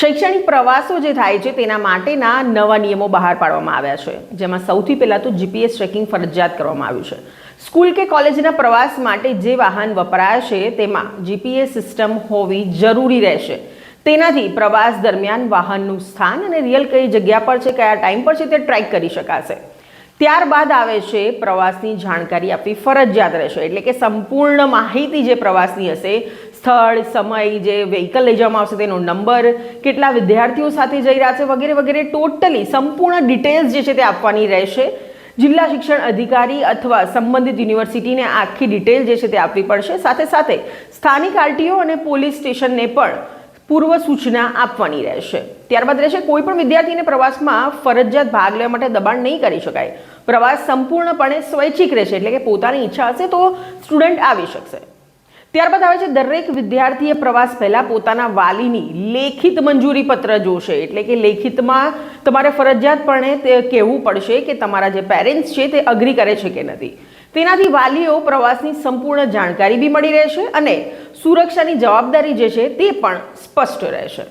શૈક્ષણિક પ્રવાસો જે થાય છે તેના માટેના નવા નિયમો બહાર પાડવામાં આવ્યા છે. જેમાં સૌથી પહેલાં તો જીપીએસ ટ્રેકિંગ ફરજિયાત કરવામાં આવ્યું છે. સ્કૂલ કે કોલેજના પ્રવાસ માટે જે વાહન વપરાશે તેમાં જીપીએસ સિસ્ટમ હોવી જરૂરી રહેશે. તેનાથી પ્રવાસ દરમિયાન વાહનનું સ્થાન અને રિયલ કઈ જગ્યા પર છે, કયા ટાઈમ પર છે તે ટ્રેક કરી શકાશે. ત્યારબાદ આવે છે પ્રવાસની જાણકારી આપવી ફરજિયાત રહેશે. એટલે કે સંપૂર્ણ માહિતી જે પ્રવાસની હશે સ્થળ, સમય, જે વ્હીકલ લઈ જવામાં આવશે તેનો નંબર કેટલા વિદ્યાર્થીઓ સાથે જઈ રહ્યા છે વગેરે વગેરે ટોટલી સંપૂર્ણ ડિટેલ્સ જે છે તે આપવાની રહેશે. જિલ્લા શિક્ષણ અધિકારી અથવા સંબંધિત યુનિવર્સિટીને આખી ડિટેલ જે છે તે આપવી પડશે. સાથે સાથે સ્થાનિક આરટીઓ અને પોલીસ સ્ટેશનને પણ પૂર્વ સૂચના આપવાની રહેશે. ત્યારબાદ રહેશે કોઈ પણ વિદ્યાર્થીને પ્રવાસમાં ફરજિયાત ભાગ લેવા માટે દબાણ નહીં કરી શકાય. પ્રવાસ સંપૂર્ણપણે સ્વૈચ્છિક રહેશે, એટલે કે પોતાની ઈચ્છા હશે તો સ્ટુડન્ટ આવી શકશે. ત્યારબાદ આવે છે, દરેક વિદ્યાર્થીએ પ્રવાસ પહેલા પોતાના વાલીની લેખિત મંજૂરી પત્ર જોશે. એટલે કે લેખિતમાં તમારે ફરજિયાતપણે તે કહેવું પડશે કે તમારા જે પેરેન્ટ્સ છે તે અગ્રી કરે છે કે નથી. તેનાથી વાલીઓ પ્રવાસની સંપૂર્ણ જાણકારી બી મળી રહેશે અને સુરક્ષાની જવાબદારી જે છે તે પણ સ્પષ્ટ રહેશે.